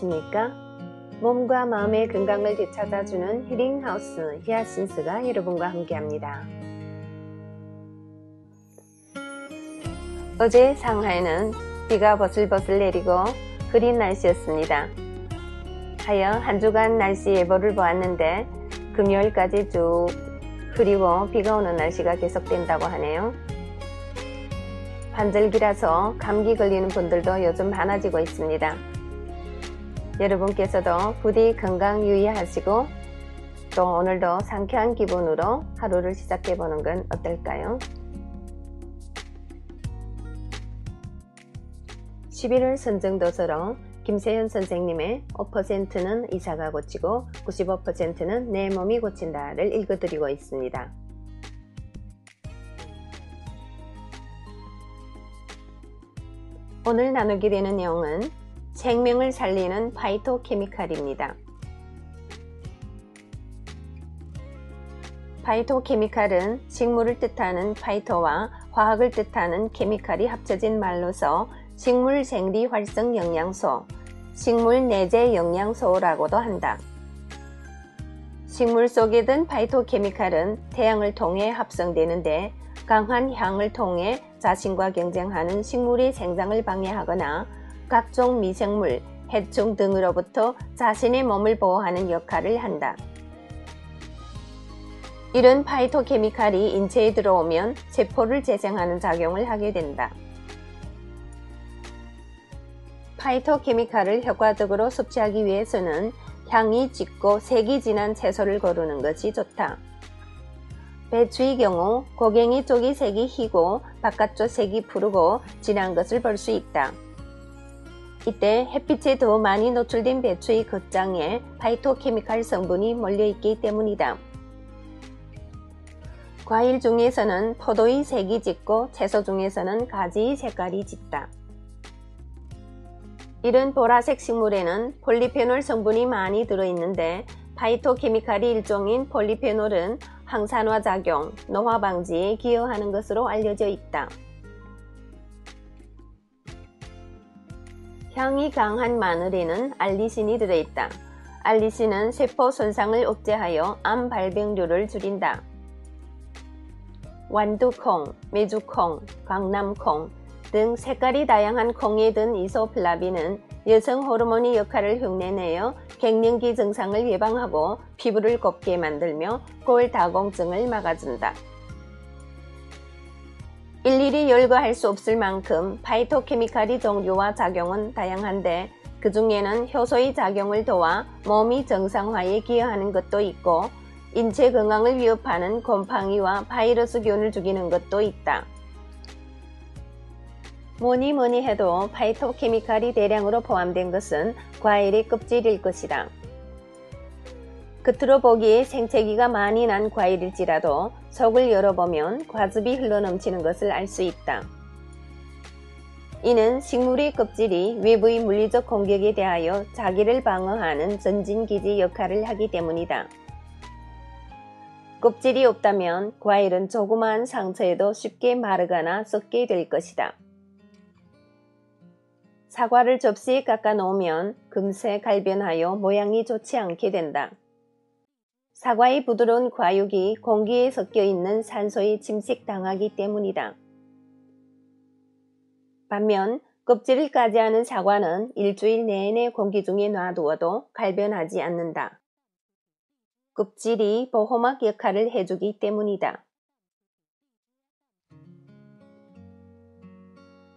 안녕하십니까? 몸과 마음의 건강을 되찾아주는 힐링하우스 히아신스가 여러분과 함께합니다. 어제 상하이는 비가 버슬버슬 내리고 흐린 날씨였습니다. 하여 한 주간 날씨 예보를 보았는데 금요일까지 쭉 흐리고 비가 오는 날씨가 계속된다고 하네요. 환절기라서 감기 걸리는 분들도 요즘 많아지고 있습니다. 여러분께서도 부디 건강 유의하시고 또 오늘도 상쾌한 기분으로 하루를 시작해 보는 건 어떨까요? 11월 선정도서로 김세현 선생님의 5%는 이사가 고치고 95%는 내 몸이 고친다를 읽어드리고 있습니다. 오늘 나누게 되는 내용은 생명을 살리는 파이토케미칼입니다. 파이토케미칼은 식물을 뜻하는 파이토와 화학을 뜻하는 케미칼이 합쳐진 말로서 식물 생리 활성 영양소, 식물 내재 영양소라고도 한다. 식물 속에 든 파이토케미칼은 태양을 통해 합성되는데 강한 향을 통해 자신과 경쟁하는 식물의 생장을 방해하거나 각종 미생물, 해충 등으로부터 자신의 몸을 보호하는 역할을 한다. 이런 파이토케미칼이 인체에 들어오면 세포를 재생하는 작용을 하게 된다. 파이토케미칼을 효과적으로 섭취하기 위해서는 향이 짙고 색이 진한 채소를 고르는 것이 좋다. 배추의 경우 고갱이 쪽이 색이 희고 바깥쪽 색이 푸르고 진한 것을 볼 수 있다. 이때 햇빛에 더 많이 노출된 배추의 겉장에 파이토케미칼 성분이 몰려있기 때문이다. 과일 중에서는 포도의 색이 짙고 채소 중에서는 가지의 색깔이 짙다. 이런 보라색 식물에는 폴리페놀 성분이 많이 들어있는데 파이토케미칼이 일종인 폴리페놀은 항산화 작용, 노화 방지에 기여하는 것으로 알려져 있다. 향이 강한 마늘에는 알리신이 들어있다. 알리신은 세포 손상을 억제하여 암 발병률을 줄인다. 완두콩, 메주콩, 강남콩 등 색깔이 다양한 콩에 든 이소플라빈은 여성 호르몬의 역할을 흉내내어 갱년기 증상을 예방하고 피부를 곱게 만들며 골다공증을 막아준다. 일일이 열거할 수 없을 만큼 파이토케미칼의 종류와 작용은 다양한데 그 중에는 효소의 작용을 도와 몸이 정상화에 기여하는 것도 있고 인체 건강을 위협하는 곰팡이와 바이러스균을 죽이는 것도 있다. 뭐니 뭐니 해도 파이토케미칼이 대량으로 포함된 것은 과일의 껍질일 것이다. 겉으로 보기에 생채기가 많이 난 과일일지라도 속을 열어보면 과즙이 흘러넘치는 것을 알 수 있다. 이는 식물의 껍질이 외부의 물리적 공격에 대하여 자기를 방어하는 전진기지 역할을 하기 때문이다. 껍질이 없다면 과일은 조그마한 상처에도 쉽게 마르거나 썩게 될 것이다. 사과를 접시에 깎아 놓으면 금세 갈변하여 모양이 좋지 않게 된다. 사과의 부드러운 과육이 공기에 섞여 있는 산소에 침식당하기 때문이다. 반면 껍질을 까지 않은 사과는 일주일 내내 공기 중에 놔두어도 갈변하지 않는다. 껍질이 보호막 역할을 해주기 때문이다.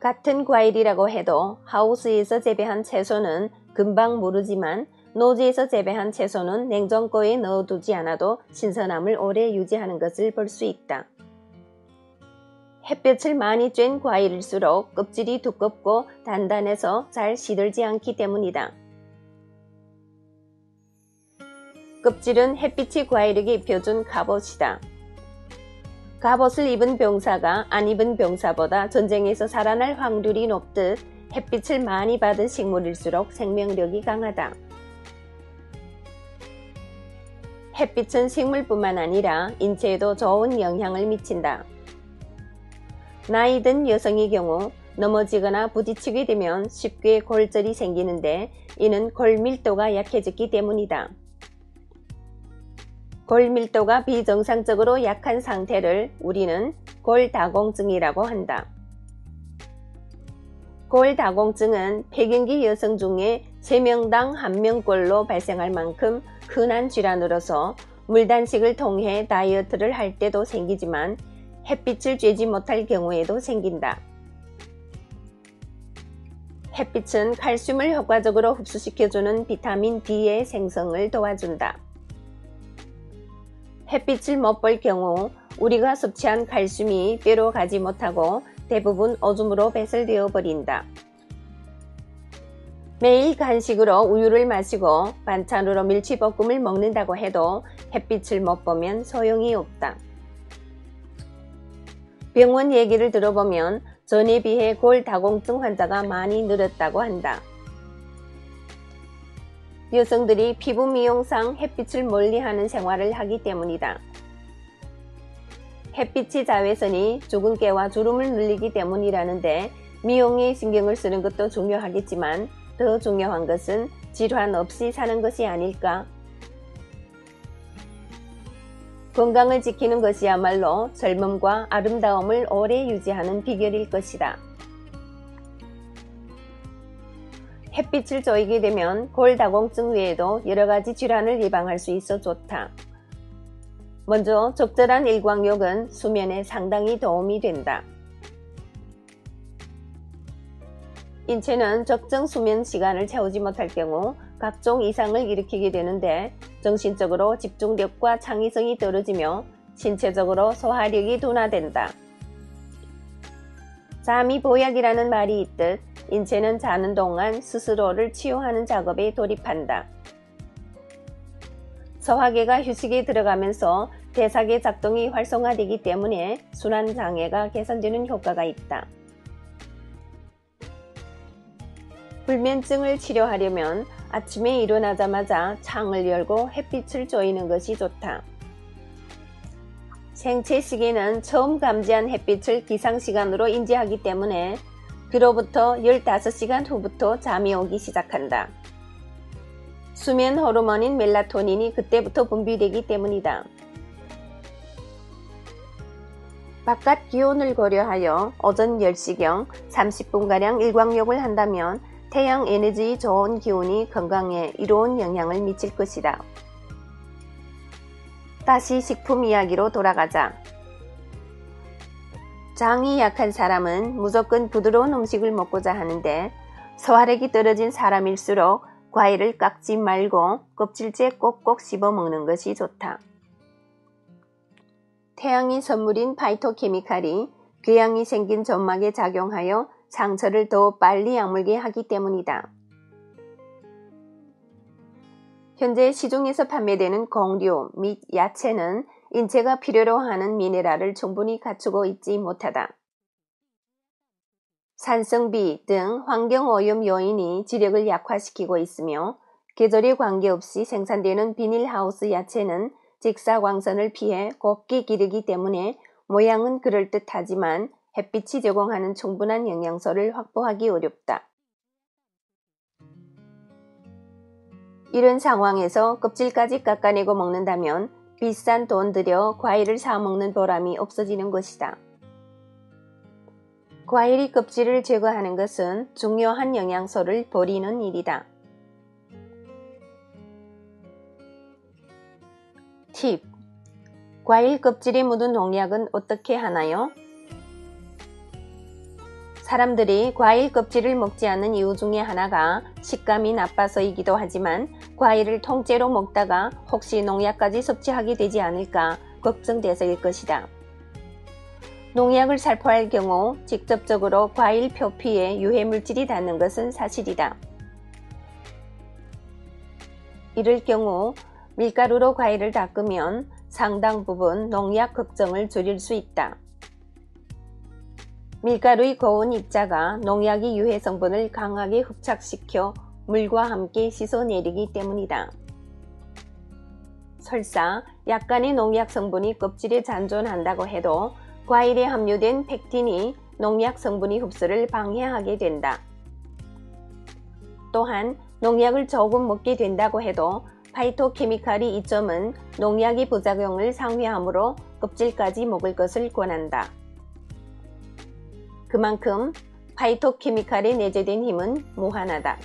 같은 과일이라고 해도 하우스에서 재배한 채소는 금방 무르지만 노지에서 재배한 채소는 냉장고에 넣어두지 않아도 신선함을 오래 유지하는 것을 볼 수 있다. 햇볕을 많이 쬐는 과일일수록 껍질이 두껍고 단단해서 잘 시들지 않기 때문이다. 껍질은 햇빛이 과일에게 입혀준 갑옷이다. 갑옷을 입은 병사가 안 입은 병사보다 전쟁에서 살아날 확률이 높듯 햇빛을 많이 받은 식물일수록 생명력이 강하다. 햇빛은 식물뿐만 아니라 인체에도 좋은 영향을 미친다. 나이 든 여성의 경우 넘어지거나 부딪히게 되면 쉽게 골절이 생기는데 이는 골 밀도가 약해졌기 때문이다. 골 밀도가 비정상적으로 약한 상태를 우리는 골다공증이라고 한다. 골다공증은 폐경기 여성 중에 3명당 1명꼴로 발생할 만큼 흔한 질환으로서 물단식을 통해 다이어트를 할 때도 생기지만 햇빛을 쬐지 못할 경우에도 생긴다. 햇빛은 칼슘을 효과적으로 흡수시켜주는 비타민 D의 생성을 도와준다. 햇빛을 못 볼 경우 우리가 섭취한 칼슘이 뼈로 가지 못하고 대부분 오줌으로 배설되어 버린다. 매일 간식으로 우유를 마시고 반찬으로 밀치볶음을 먹는다고 해도 햇빛을 못 보면 소용이 없다. 병원 얘기를 들어보면 전에 비해 골다공증 환자가 많이 늘었다고 한다. 여성들이 피부 미용상 햇빛을 멀리하는 생활을 하기 때문이다. 햇빛이 자외선이 죽은 깨와 주름을 늘리기 때문이라는데 미용에 신경을 쓰는 것도 중요하겠지만 더 중요한 것은 질환 없이 사는 것이 아닐까 건강을 지키는 것이야말로 젊음과 아름다움을 오래 유지하는 비결일 것이다. 햇빛을 쬐게 되면 골다공증 외에도 여러 가지 질환을 예방할 수 있어 좋다. 먼저 적절한 일광욕은 수면에 상당히 도움이 된다. 인체는 적정 수면 시간을 채우지 못할 경우 각종 이상을 일으키게 되는데 정신적으로 집중력과 창의성이 떨어지며 신체적으로 소화력이 둔화된다. 잠이 보약이라는 말이 있듯 인체는 자는 동안 스스로를 치유하는 작업에 돌입한다. 소화계가 휴식에 들어가면서 대사계 작동이 활성화되기 때문에 순환장애가 개선되는 효과가 있다. 불면증을 치료하려면 아침에 일어나자마자 창을 열고 햇빛을 쬐이는 것이 좋다. 생체 시계는 처음 감지한 햇빛을 기상시간으로 인지하기 때문에 그로부터 15시간 후부터 잠이 오기 시작한다. 수면 호르몬인 멜라토닌이 그때부터 분비되기 때문이다. 바깥 기온을 고려하여 오전 10시경 30분가량 일광욕을 한다면 태양 에너지 좋은 기운이 건강에 이로운 영향을 미칠 것이다. 다시 식품 이야기로 돌아가자. 장이 약한 사람은 무조건 부드러운 음식을 먹고자 하는데 소화력이 떨어진 사람일수록 과일을 깎지 말고 껍질째 꼭꼭 씹어 먹는 것이 좋다. 태양이 선물인 파이토케미칼이 궤양이 생긴 점막에 작용하여 상처를 더 빨리 약물게 하기 때문이다. 현재 시중에서 판매되는 공류 및 야채는 인체가 필요로 하는 미네랄을 충분히 갖추고 있지 못하다. 산성비 등 환경오염 요인이 지력을 약화시키고 있으며 계절에 관계없이 생산되는 비닐하우스 야채는 직사광선을 피해 곱게 기르기 때문에 모양은 그럴듯하지만 햇빛이 제공하는 충분한 영양소를 확보하기 어렵다. 이런 상황에서 껍질까지 깎아내고 먹는다면 비싼 돈 들여 과일을 사 먹는 보람이 없어지는 것이다. 과일이 껍질을 제거하는 것은 중요한 영양소를 버리는 일이다. 팁 과일 껍질에 묻은 농약은 어떻게 하나요? 사람들이 과일 껍질을 먹지 않는 이유 중에 하나가 식감이 나빠서이기도 하지만 과일을 통째로 먹다가 혹시 농약까지 섭취하게 되지 않을까 걱정돼서일 것이다. 농약을 살포할 경우 직접적으로 과일 표피에 유해물질이 닿는 것은 사실이다. 이럴 경우 밀가루로 과일을 닦으면 상당 부분 농약 걱정을 줄일 수 있다. 밀가루의 고온 입자가 농약의 유해 성분을 강하게 흡착시켜 물과 함께 씻어내리기 때문이다. 설사 약간의 농약 성분이 껍질에 잔존한다고 해도 과일에 함유된 팩틴이 농약 성분의 흡수를 방해하게 된다. 또한 농약을 조금 먹게 된다고 해도 파이토케미칼이 이점은 농약의 부작용을 상회하므로 껍질까지 먹을 것을 권한다. 그만큼 파이토케미칼에 내재된 힘은 무한하다.